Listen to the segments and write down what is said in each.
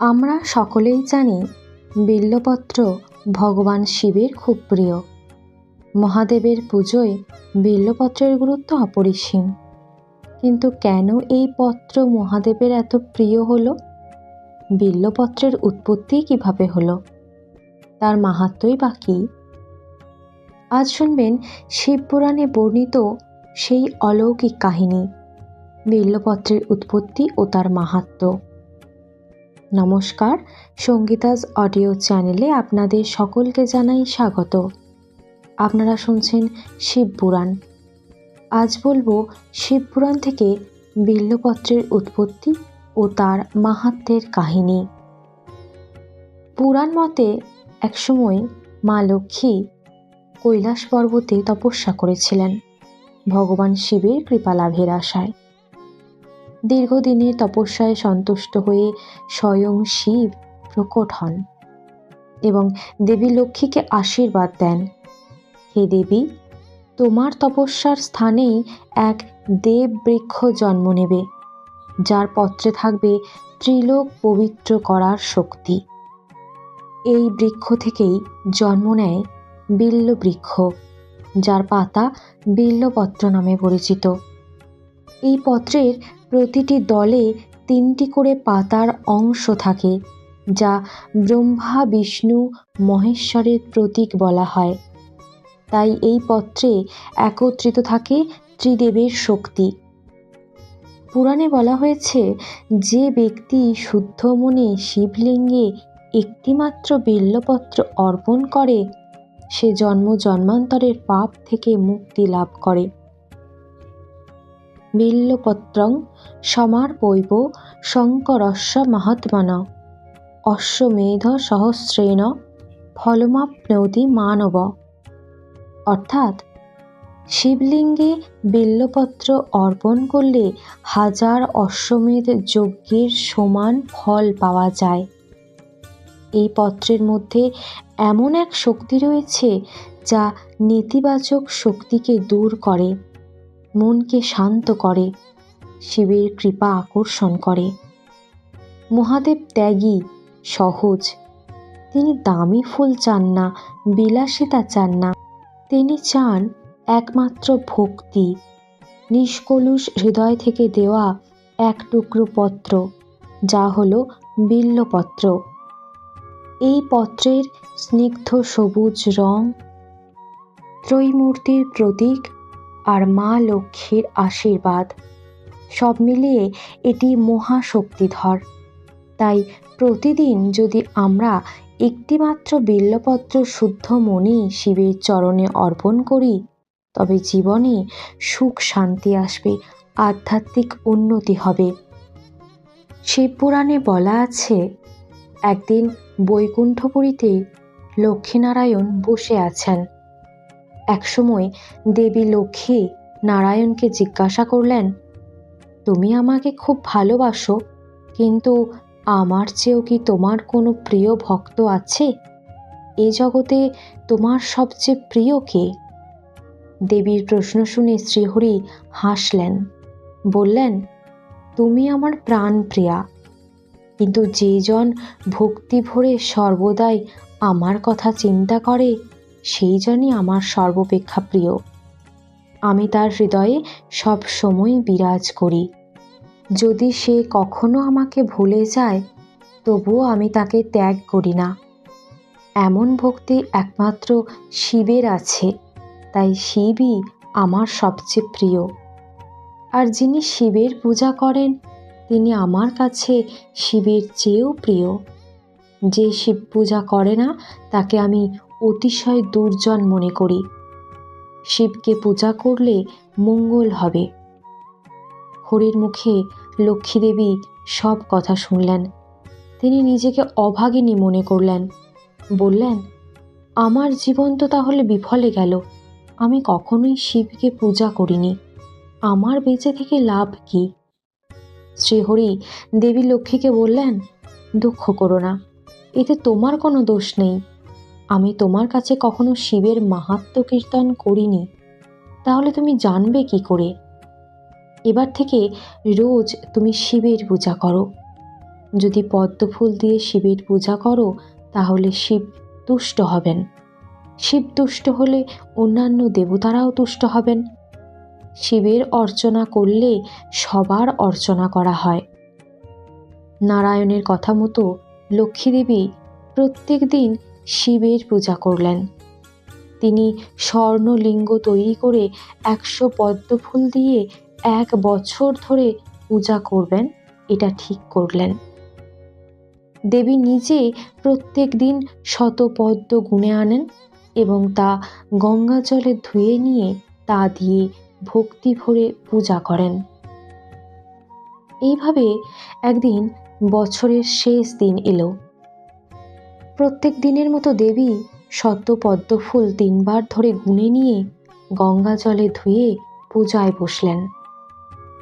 আমরা সকলেই জানি বিল্লপত্র ভগবান শিবের খুব প্রিয়। মহাদেবের পুজোয় বিল্লপত্রের গুরুত্ব অপরিসীম। কিন্তু কেন এই পত্র মহাদেবের এত প্রিয় হলো? বিল্লপত্রের উৎপত্তি কীভাবে হলো? তার মাহাত্মই বা কী? আজ শুনবেন শিবপুরাণে বর্ণিত সেই অলৌকিক কাহিনী, বিল্লপত্রের উৎপত্তি ও তার মাহাত্ম্য নমস্কার। সঙ্গীতাজ অডিও চ্যানেলে আপনাদের সকলকে জানাই স্বাগত। আপনারা শুনছেন শিবপুরাণ আজ বলব শিবপুরাণ থেকে বিল্লপত্রের উৎপত্তি ও তার মাহাত্ম্যের কাহিনী। পুরাণ মতে একসময় মা লক্ষ্মী কৈলাস পর্বতে তপস্যা করেছিলেন। ভগবান শিবের কৃপা লাভের আশায়। দীর্ঘদিনের তপস্যায় সন্তুষ্ট হয়ে স্বয়ং শিব প্রকট হন এবং দেবী লক্ষ্মীকে আশীর্বাদ দেন। হে দেবী, তোমার তপস্যার স্থানেই এক দেব বৃক্ষ জন্ম নেবে, যার পত্রে থাকবে ত্রিলোক পবিত্র করার শক্তি। এই বৃক্ষ থেকেই জন্ম নেয় বিল্ল বৃক্ষ, যার পাতা বিল্লপত্র নামে পরিচিত। এই পত্রের প্রতিটি দলে তিনটি করে পাতার অংশ থাকে, যা ব্রহ্মা, বিষ্ণু, মহেশ্বরের প্রতীক বলা হয়। তাই এই পত্রে একত্রিত থাকে ত্রিদেবের শক্তি। পুরাণে বলা হয়েছে, যে ব্যক্তি শুদ্ধ মনে শিবলিঙ্গে একটিমাত্র বিল্লপত্র অর্পণ করে, সে জন্ম জন্মান্তরের পাপ থেকে মুক্তি লাভ করে। বিল্লপত্রং সমার্পৈব শঙ্করস্য মহাত্মন। অশ্বমেধ সহস্রেণ ফলমাপ্নৌতি মানব। অর্থাৎ, শিবলিঙ্গে বিল্লপত্র অর্পণ করলে হাজার অশ্বমেধ যজ্ঞের সমান ফল পাওয়া যায়। এই পত্রের মধ্যে এমন এক শক্তি রয়েছে যা নেতিবাচক শক্তিকে দূর করে। মনকে শান্ত করে, শিবের কৃপা আকর্ষণ করে। মহাদেব ত্যাগী, সহজ। তিনি দামি ফুল চান না, বিলাসিতা চান না। তিনি চান একমাত্র ভক্তি। নিষ্কলুষ হৃদয় থেকে দেওয়া এক টুকরো পত্র, যা হলো বিল্লপত্র। এই পত্রের স্নিগ্ধ সবুজ রং ত্রৈমূর্তির প্রতীক আর মা লক্ষ্মীর আশীর্বাদ। সব মিলিয়ে এটি মহাশক্তিধর। তাই প্রতিদিন যদি আমরা একটিমাত্র বিল্লপত্র শুদ্ধ মনেই শিবের চরণে অর্পণ করি, তবে জীবনে সুখ শান্তি আসবে, আধ্যাত্মিক উন্নতি হবে। শিবপুরাণে বলা আছে, একদিন বৈকুণ্ঠপুরীতে লক্ষ্মীনারায়ণ বসে আছেন। একসময় দেবী লক্ষ্মী নারায়ণকে জিজ্ঞাসা করলেন, তুমি আমাকে খুব ভালোবাসো, কিন্তু আমার চেয়েও কি তোমার কোনো প্রিয় ভক্ত আছে? এ জগতে তোমার সবচেয়ে প্রিয় কে? দেবীর প্রশ্ন শুনে শ্রীহরি হাসলেন, বললেন, তুমি আমার প্রাণ প্রিয়া, কিন্তু যে জন ভক্তি ভরে সর্বদাই আমার কথা চিন্তা করে সেই জনই আমার সর্বাপেক্ষা প্রিয়। আমি তার হৃদয়ে সব সময় বিরাজ করি। যদি সে কখনো আমাকে ভুলে যায়, তবুও আমি তাকে ত্যাগ করি না। এমন ভক্তি একমাত্র শিবের আছে, তাই শিবই আমার সবচেয়ে প্রিয়। আর যিনি শিবের পূজা করেন, তিনি আমার কাছে শিবের চেয়েও প্রিয়। যে শিব পূজা করে না, তাকে আমি অতিশয় দুর্জন মনে করি। শিবকে পূজা করলে মঙ্গল হবে। হরির মুখে লক্ষ্মীদেবী সব কথা শুনলেন। তিনি নিজেকে অভাগিনী মনে করলেন। বললেন, আমার জীবন তো তাহলে বিফলে গেল। আমি কখনোই শিবকে পূজা করিনি। আমার বেঁচে থেকে লাভ কি? শ্রীহরি দেবী লক্ষ্মীকে বললেন, দুঃখ করো না। এতে তোমার কোনো দোষ নেই। আমি তোমার কাছে কখনো শিবের মাহাত্ম কীর্তন করিনি। তাহলে তুমি জানবে কি করে? এবার থেকে রোজ তুমি শিবের পূজা করো। যদি পদ্মফুল দিয়ে শিবের পূজা করো, তাহলে শিব তুষ্ট হবেন। শিব তুষ্ট হলে অন্যান্য দেবতারাও তুষ্ট হবেন। শিবের অর্চনা করলে সবার অর্চনা করা হয়। নারায়ণের কথা মতো লক্ষ্মীদেবী প্রত্যেক দিন শিবের পূজা করলেন। তিনি স্বর্ণলিঙ্গ তৈরি করে একশো পদ্ম ফুল দিয়ে এক বছর ধরে পূজা করবেন, এটা ঠিক করলেন। দেবী নিজে প্রত্যেক দিন শত পদ্ম গুনে আনেন এবং তা গঙ্গা জলে ধুয়ে নিয়ে তা দিয়ে ভক্তি ভরে পূজা করেন। এইভাবে একদিন বছরের শেষ দিন এলো। প্রত্যেক দিনের মতো দেবী শত পদ্ম ফুল তিনবার ধরে গুনে নিয়ে গঙ্গা জলে ধুয়ে পূজায় বসলেন।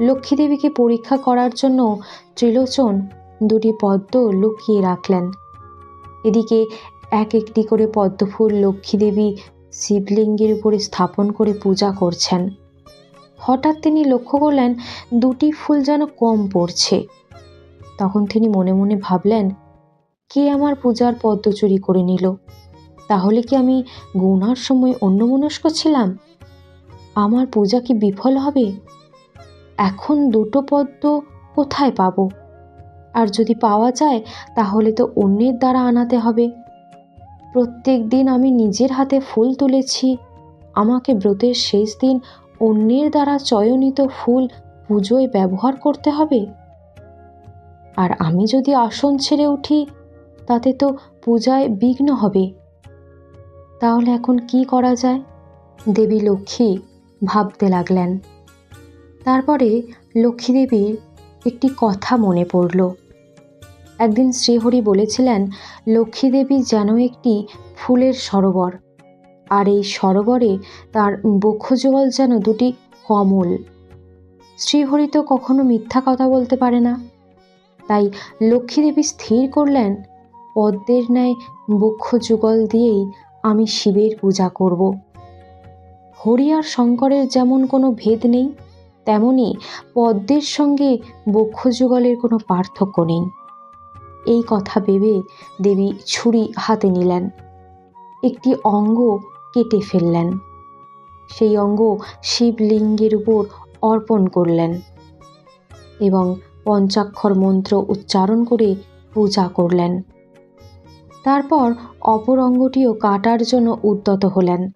লক্ষ্মীদেবীকে পরীক্ষা করার জন্য ত্রিলোচন দুটি পদ্ম লুকিয়ে রাখলেন। এদিকে এক একটি করে পদ্মফুল লক্ষ্মীদেবী শিবলিঙ্গের উপরে স্থাপন করে পূজা করছেন। হঠাৎ তিনি লক্ষ্য করলেন দুটি ফুল যেন কম পড়ছে। তখন তিনি মনে মনে ভাবলেন কে আমার পূজার পদ্ম চুরি করে নিল? তাহলে কি আমি গুনার সময় অন্যমনস্ক ছিলাম? আমার পূজা কি বিফল হবে? এখন দুটো পদ্ম কোথায় পাবো? আর যদি পাওয়া যায়, তাহলে তো অন্যের দ্বারা আনাতে হবে। প্রত্যেক দিন আমি নিজের হাতে ফুল তুলেছি। আমাকে ব্রতের শেষ দিন অন্যের দ্বারা চয়নিত ফুল পুজোয় ব্যবহার করতে হবে। আর আমি যদি আসন ছেড়ে উঠি তাতে তো পূজায় বিঘ্ন হবে। তাহলে এখন কি করা যায়? দেবী লক্ষ্মী ভাবতে লাগলেন। তারপরে লক্ষ্মীদেবীর একটি কথা মনে পড়ল। একদিন শ্রীহরি বলেছিলেন, লক্ষ্মীদেবী যেন একটি ফুলের সরোবর, আর এই সরোবরে তার বক্ষযুগল যেন দুটি কমল। শ্রীহরি তো কখনো মিথ্যা কথা বলতে পারে না। তাই লক্ষ্মীদেবী স্থির করলেন পদ্মের ন্যায় বক্ষ যুগল দিয়েই আমি শিবের পূজা করব। হরি আর শঙ্করের যেমন কোনো ভেদ নেই, তেমনি পদ্মের সঙ্গে বক্ষ যুগলের কোনো পার্থক্য নেই। এই কথা ভেবে দেবী ছুরি হাতে নিলেন। একটি অঙ্গ কেটে ফেললেন। সেই অঙ্গ শিবলিঙ্গের উপর অর্পণ করলেন এবং পঞ্চাক্ষর মন্ত্র উচ্চারণ করে পূজা করলেন। তারপর অপর অঙ্গটিও কাটার জন্য উদ্যত হলেন।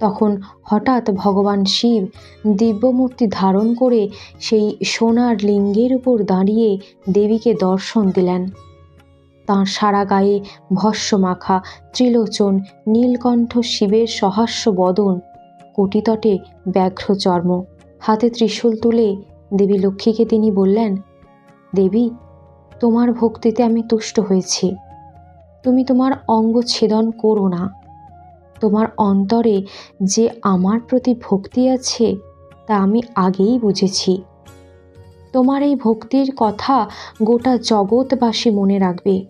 তখন হঠাৎ ভগবান শিব দিব্যমূর্তি ধারণ করে সেই সোনার লিঙ্গের উপর দাঁড়িয়ে দেবীকে দর্শন দিলেন। তাঁর সারা গায়ে ভস্য মাখা ত্রিলোচন নীলকণ্ঠ শিবের সহাস্য বদন, কোটিতটে ব্যাঘ্র চর্ম, হাতে ত্রিশূল তুলে দেবী লক্ষ্মীকে তিনি বললেন, দেবী, তোমার ভক্তিতে আমি তুষ্ট হয়েছি। তুমি তোমার অঙ্গ ছেদন করো না। তোমার অন্তরে যে আমার প্রতি ভক্তি আছে, তা আমি আগেই বুঝেছি। তোমার এই ভক্তির কথা গোটা জগৎবাসী মনে রাখবে।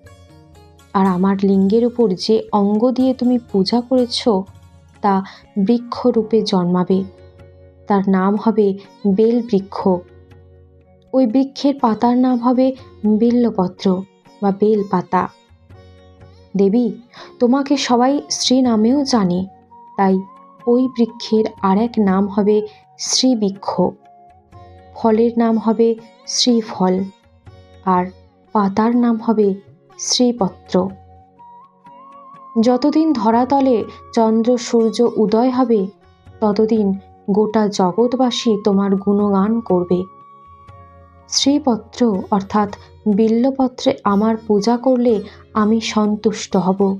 আর আমার লিঙ্গের উপর যে অঙ্গ দিয়ে তুমি পূজা করেছ, তা বৃক্ষরূপে জন্মাবে। তার নাম হবে বেল বৃক্ষ ওই বৃক্ষের পাতার নাম হবে বিল্লপত্র বা বেল পাতা দেবী, তোমাকে সবাই শ্রী নামেও জানে। তাই ওই বৃক্ষের আর এক নাম হবে শ্রীবৃক্ষ ফলের নাম হবে শ্রীফল আর পাতার নাম হবে শ্রীপত্র যতদিন ধরাতলে চন্দ্র, সূর্য, উদয় হবে, ততদিন গোটা জগৎবাসী তোমার গুণগান করবে। শ্রীপত্র অর্থাৎ বিল্লপত্রে আমার পূজা করলে আমি সন্তুষ্ট হব।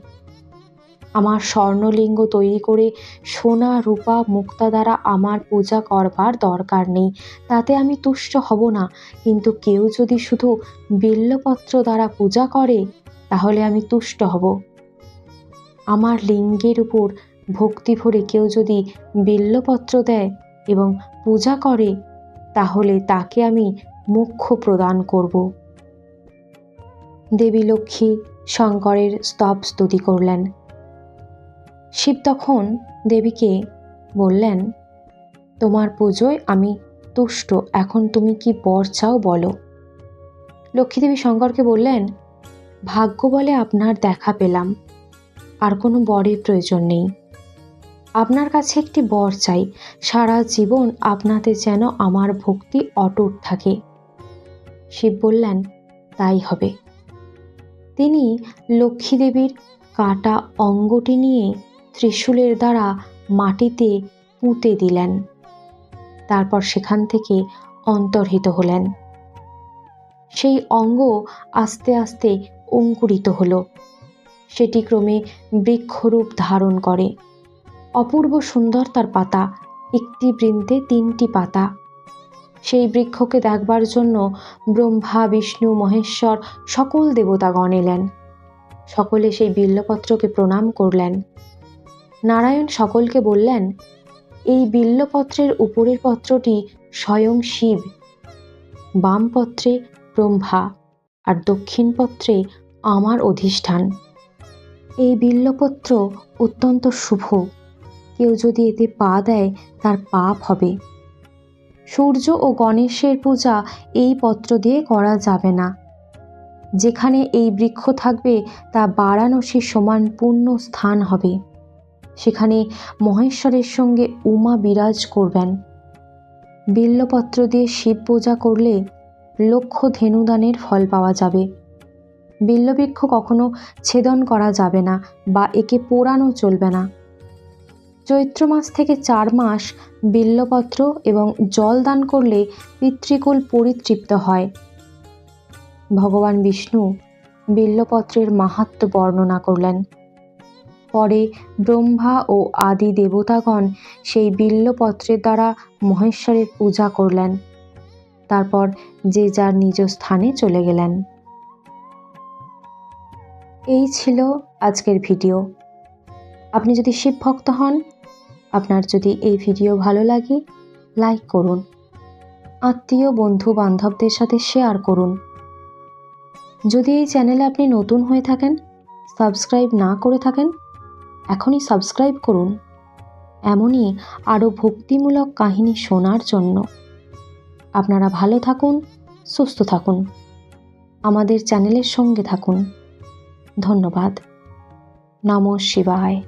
আমার স্বর্ণলিঙ্গ তৈরি করে সোনা, রূপা, মুক্তা দ্বারা আমার পূজা করবার দরকার নেই, তাতে আমি তুষ্ট হব না। কিন্তু কেউ যদি শুধু বিল্লপত্র দ্বারা পূজা করে, তাহলে আমি তুষ্ট হব। আমার লিঙ্গের উপর ভক্তি ভরে কেউ যদি বিল্লপত্র দেয় এবং পূজা করে, তাহলে তাকে আমি মুখ্য প্রদান করব। দেবী লক্ষ্মী শঙ্করের স্তব স্তুতি করলেন। শিব তখন দেবীকে বললেন, তোমার পুজোয় আমি তুষ্ট, এখন তুমি কি বর চাও বলো? লক্ষ্মীদেবী শঙ্করকে বললেন, ভাগ্য বলে আপনার দেখা পেলাম, আর কোনো বরের প্রয়োজন নেই। আপনার কাছে একটি বর চাই, সারা জীবন আপনাতে যেন আমার ভক্তি অটুট থাকে। শিব বললেন, তাই হবে। তিনি লক্ষ্মীদেবীর কাটা অঙ্গটি নিয়ে ত্রিশূলের দ্বারা মাটিতে পুঁতে দিলেন। তারপর সেখান থেকে অন্তর্হিত হলেন। সেই অঙ্গ আস্তে আস্তে অঙ্কুরিত হলো। সেটি ক্রমে বৃক্ষরূপ ধারণ করে। অপূর্ব সুন্দর তার পাতা, একটি বৃন্তে তিনটি পাতা। সেই বৃক্ষকে দেখবার জন্য ব্রহ্মা, বিষ্ণু, মহেশ্বর সকল দেবতাগণ এলেন। সকলে সেই বিল্লপত্রকে প্রণাম করলেন। নারায়ণ সকলকে বললেন, এই বিল্লপত্রের উপরের পত্রটি স্বয়ং শিব, বাম পত্রে ব্রহ্মা আর দক্ষিণ পত্রে আমার অধিষ্ঠান। এই বিল্লপত্র অত্যন্ত শুভ। কেউ যদি এতে পা দেয়, তার পাপ হবে। সূর্য ও গণেশের পূজা এই পত্র দিয়ে করা যাবে না। যেখানে এই বৃক্ষ থাকবে, তা বারাণসীর সমান পূর্ণ স্থান হবে। সেখানে মহেশ্বরের সঙ্গে উমা বিরাজ করবেন। বিল্লপত্র দিয়ে শিব পূজা করলে লক্ষ ধেনুদানের ফল পাওয়া যাবে। বিল্লবৃক্ষ কখনো ছেদন করা যাবে না বা একে পোড়ানো চলবে না। চৈত্র মাস থেকে চার মাস বিল্লপত্র এবং জল দান করলে পিতৃকুল পরিতৃপ্ত হয়। ভগবান বিষ্ণু বিল্লপত্রের মাহাত্ম বর্ণনা করলেন। পরে ব্রহ্মা ও আদি দেবতাগণ সেই বিল্লপত্রের দ্বারা মহেশ্বরের পূজা করলেন। তারপর যে যার নিজ স্থানে চলে গেলেন। এই ছিল আজকের ভিডিও। আপনি যদি শিব ভক্ত হন আপনার যদি এই ভিডিও ভালো লাগে, লাইক করুন। আত্মীয়, বন্ধু, বান্ধবদের সাথে শেয়ার করুন। যদি এই চ্যানেলে আপনি নতুন হয়ে থাকেন, সাবস্ক্রাইব না করে থাকেন, এখনই সাবস্ক্রাইব করুন। এমনই আরও ভক্তিমূলক কাহিনী শোনার জন্য। আপনারা ভালো থাকুন, সুস্থ থাকুন। আমাদের চ্যানেলের সঙ্গে থাকুন। ধন্যবাদ। নম শিবায়।